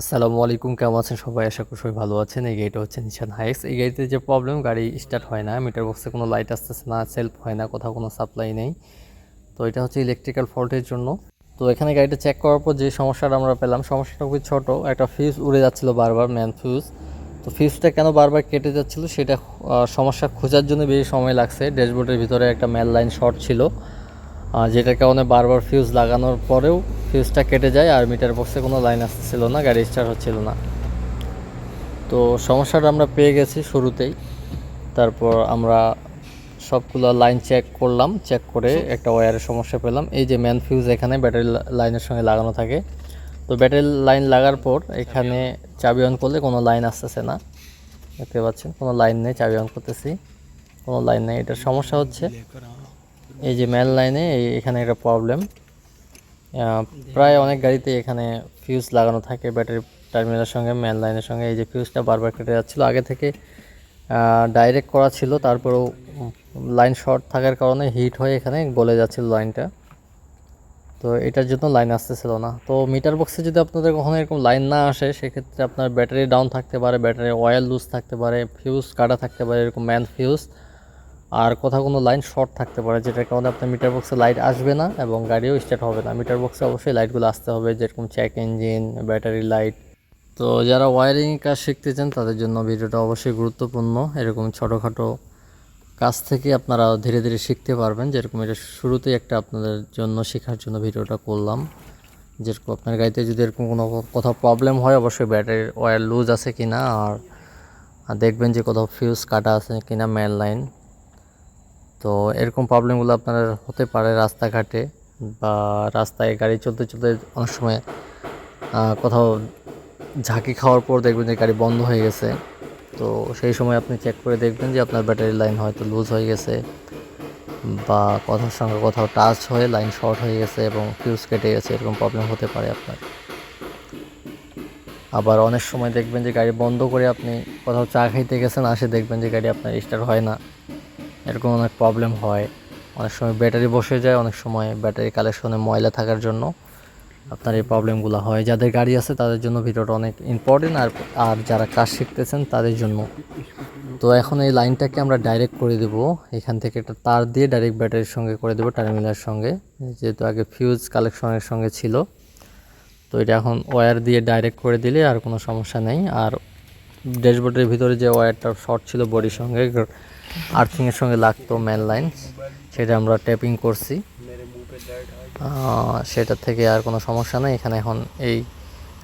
আসসালামু আলাইকুম, কেমন আছেন সবাই? আশা করি সবাই ভালো আছেন। এই গাড়িটা হচ্ছে নিশান হাইক্স এই গাড়িতে যে প্রবলেম গাড়ি স্টার্ট হয় না। মিটার বক্সে কোনো লাইট আসতেছে না সেলফ হয় না, কোথাও কোনো সাপ্লাই নেই। তো এটা হচ্ছে ইলেকট্রিক্যাল ফল্টের জন্য। তো এখানে গাড়িটা চেক করার পর যে সমস্যাটা আমরা পেলাম, সমস্যাটা খুবই ছোট। একটা ফিউজ উড়ে যাচ্ছিল বারবার ম্যান ফিউজ তো ফিউজটা কেন বারবার কেটে যাচ্ছিল, সেটা সমস্যা খোঁজার জন্য বেশি সময় লাগছে। ড্যাশবোর্ডের ভিতরে একটা ম্যান লাইন শর্ট ছিল। যেটার কারণে বারবার ফিউজ লাগানোর পরেও ফিউজটা কেটে যায় আর মিটার বক্সে কোনো লাইন আসতেছিল না, গাড়ি স্টার্ট হচ্ছিল না। তো সমস্যাটা আমরা পেয়ে গেছি শুরুতেই। তারপর আমরা সবগুলো লাইন চেক করলাম চেক করে একটা ওয়ারের সমস্যা পেলাম। এই যে ম্যান ফিউজ এখানে ব্যাটারি লাইনের সঙ্গে লাগানো থাকে। তো ব্যাটারি লাইন লাগার পর এখানে চাবি অন করলে কোনো লাইন আসতেছে না। দেখতে পাচ্ছেন, কোনো লাইন নেই, চাবি অন করতেছি। কোনো লাইন নেই, এটার সমস্যা হচ্ছে এই যে ম্যান লাইনে এখানে একটা প্রবলেম প্রায় অনেক গাড়িতে এখানে ফিউজ লাগানো থাকে ব্যাটারি টার্মিনালের সঙ্গে ম্যান লাইনের সঙ্গে। এই যে ফিউজটা বারবার কেটে যাচ্ছিল। আগে থেকে ডাইরেক্ট করা ছিল। তারপরেও লাইন শর্ট থাকার কারণে হিট হয়ে এখানে গলে যাচ্ছিল লাইনটা তো এটার জন্য লাইন আসতেছিল না। তো মিটার বক্সে যদি আপনাদের কখনো এরকম লাইন না আসে, সেক্ষেত্রে আপনার ব্যাটারি ডাউন থাকতে পারে ব্যাটারি অয়েল লুজ থাকতে পারে ফিউজ কাটা থাকতে পারে, এরকম ম্যান ফিউজ আর কোথাও কোনো লাইন শর্ট থাকতে পারে, যেটার কারণে আপনার মিটার বক্সে লাইট আসবে না এবং গাড়িও স্টার্ট হবে না। মিটার বক্সে অবশ্যই লাইটগুলো আসতে হবে, যেরকম চেক ইঞ্জিন ব্যাটারি লাইট তো যারা ওয়ারিং কাজ শিখতে চান, তাদের জন্য ভিডিওটা অবশ্যই গুরুত্বপূর্ণ। এরকম ছোটোখাটো কাজ থেকে আপনারা ধীরে ধীরে শিখতে পারবেন, যেরকম এটা শুরুতেই একটা আপনাদের জন্য শেখার জন্য ভিডিওটা করলাম। যেরকম আপনার গাড়িতে যদি এরকম কোনো কোথাও প্রবলেম হয়, অবশ্যই ব্যাটারির ওয়্যার লুজ আছে কি না আর আর দেখবেন যে কোথাও ফিউজ কাটা আছে কি না মেন লাইন তো এরকম প্রবলেমগুলো আপনার হতে পারে রাস্তাঘাটে বা রাস্তায় গাড়ি চলতে চলতে অনেক সময় কোথাও ঝাঁকি খাওয়ার পর দেখবেন যে গাড়ি বন্ধ হয়ে গেছে। তো সেই সময় আপনি চেক করে দেখবেন যে আপনার ব্যাটারি লাইন হয়তো লুজ হয়ে গেছে বা কথার সঙ্গে কোথাও টাচ হয়ে লাইন শর্ট হয়ে গেছে এবং ফিউজ কেটে গেছে, এরকম প্রবলেম হতে পারে আপনার। আবার অনেক সময় দেখবেন যে গাড়ি বন্ধ করে আপনি কোথাও চা খাইতে গেছেন, আসে দেখবেন যে গাড়ি আপনার স্টার্ট হয় না। এরকম অনেক প্রবলেম হয়। অনেক সময় ব্যাটারি বসে যায়, অনেক সময় ব্যাটারি কালেকশনে ময়লা থাকার জন্য আপনার এই প্রবলেমগুলো হয়। যাদের গাড়ি আছে, তাদের জন্য ভিডিওটা অনেক ইম্পর্টেন্ট আর আর যারা কাজ শিখতেছেন, তাদের জন্য। তো এখন এই লাইনটাকে আমরা ডাইরেক্ট করে দেব। এখান থেকে একটা তার দিয়ে ডাইরেক্ট ব্যাটারির সঙ্গে করে দেবো টার্মিনালের সঙ্গে। যেহেতু আগে ফিউজ কালেকশনের সঙ্গে ছিল। তো এটা এখন ওয়্যার দিয়ে ডাইরেক্ট করে দিলে আর কোনো সমস্যা নেই। আর ড্যাশবোর্ডের ভিতরে যে ওয়্যারটা শর্ট ছিল বডির সঙ্গে আর্থিংয়ের সঙ্গে লাগতো ম্যান লাইন সেটা আমরা ট্যাপিং করছি আহ, সেটা থেকে আর কোনো সমস্যা নেই এখানে এখন এই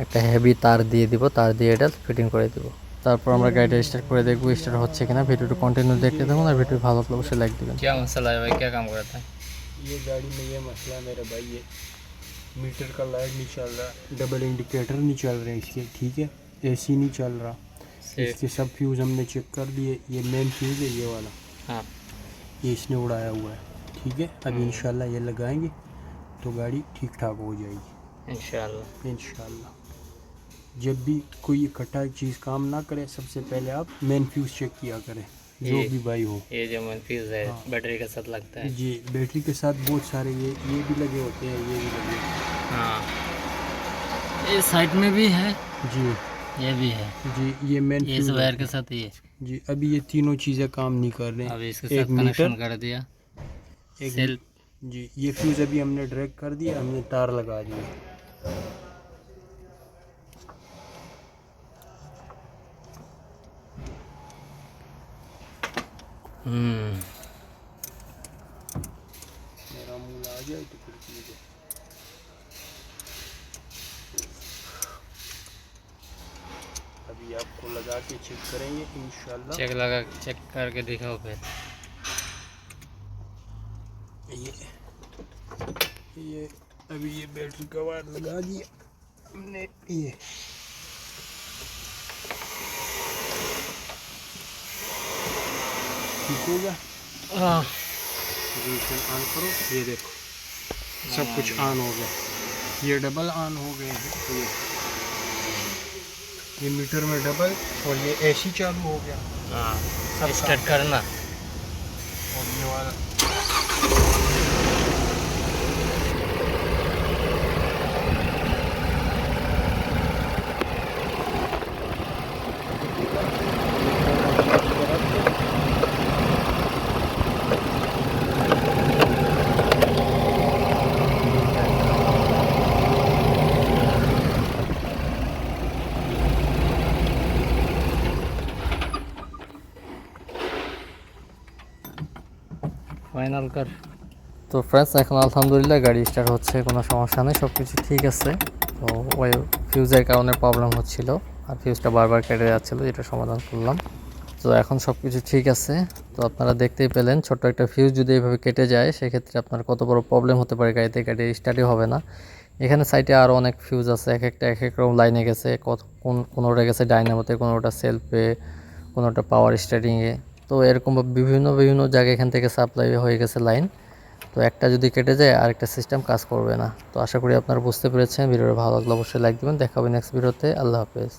একটা হেভি তার দিয়ে দিব তার দিয়ে এটা ফিটিং করে দিব তারপর আমরা গাড়িটা স্টার্ট করে দেখবো স্টার্ট হচ্ছে কিনা ভিডিওটা কন্টিনিউ দেখতে থাকুন আর ভিডিও ভালো লাগলে অবশ্যই লাইক দিবেন क्या मसला है भाई क्या काम करता है ये गाड़ी में ये मसला है मेरे भाई ये मीटर का लाइट नहीं चल रहा डबल इंडिकेटर नहीं चल रहे इसके ठीक है एसी नहीं चल रहा इसके सब फ्यूज़ हमने चेक कर दिए ये मेन फ्यूज़ है ये वाला। हाँ। ये इसने उड़ाया हुआ है ठीक है? अब इंशाल्लाह ये लगाएँगे तो गाड़ी ठीक ठाक हो जाएगी। इंशाल्लाह। इंशाल्लाह। जब भी कोई इकट्ठा चीज़ काम ना करे सबसे पहले आप मेन फ्यूज़ चेक किया करें जो भी भाई हो। ये जो मनफीज है हाँ। बैटरी के साथ लगता है। जी बैटरी के साथ बहुत सारे ये ये भी लगे होते हैं ये भी लगे हाँ। ये साइड में भी है। जी। ये भी है। जी ये मेन ये वायर के साथ ही है जी अभी ये तीनों चीज़ें काम नहीं कर रहे। अभी इसके साथ कनेक्शन कर दिया। एक सेल जी ये फ्यूज़ अभी हमने ड्रैग कर दिया हमने तार लगा दिया। हम्म। मेरा मूल आ जाए तो फिर ठीक है अभी आपको लगा के चेक करेंगे इंशाल्लाह। चेक लगा चेक करके दिखाओ फिर। ये ये अभी ये बैटरी का वायर लगा दिया हमने। ये। ठीक हो गया? हाँ। ऑन करो ये देखो। सब कुछ ऑन हो गया। ये डबल ऑन हो गए हैं। ये। ये मीटर में डबल और ये एसी चालू हो गया। हाँ स्टार्ट करना। और ये वाला। ফাইনাল কার। তো ফ্রেন্ডস এখন আলহামদুলিল্লাহ গাড়ি স্টার্ট হচ্ছে, কোনো সমস্যা নেই সব কিছু ঠিক আছে। তো ওই ফিউজের কারণে প্রবলেম হচ্ছিল, আর ফিউজটা বারবার কেটে যাচ্ছিল, যেটা সমাধান করলাম। তো এখন সব কিছু ঠিক আছে। তো আপনারা দেখতেই পেলেন, ছোট্ট একটা ফিউজ যদি এইভাবে কেটে যায়, সেক্ষেত্রে আপনার কত বড় প্রবলেম হতে পারে গাড়িতে, গাড়ি স্টার্টই হবে না। এখানে সাইডে আরও অনেক ফিউজ আছে, এক একটা, এক এক রকম লাইনে গেছে, কত, কোন, কোনোটা গেছে ডাইনামোতে কোনোটা সেলফে কোনোটা পাওয়ার স্টার্টিংয়ে তো এরকম বিভিন্ন বিভিন্ন জায়গায় এখান থেকে সাপ্লাই হয়ে গেছে লাইন তো একটা যদি কেটে যায়, আরেকটা সিস্টেম কাজ করবে না। তো আশা করি আপনারা বুঝতে পেরেছেন। ভিডিওটা ভালো লাগলে অবশ্যই লাইক দেবেন। দেখা হবে নেক্সট ভিডিওতে আল্লাহ হাফেজ।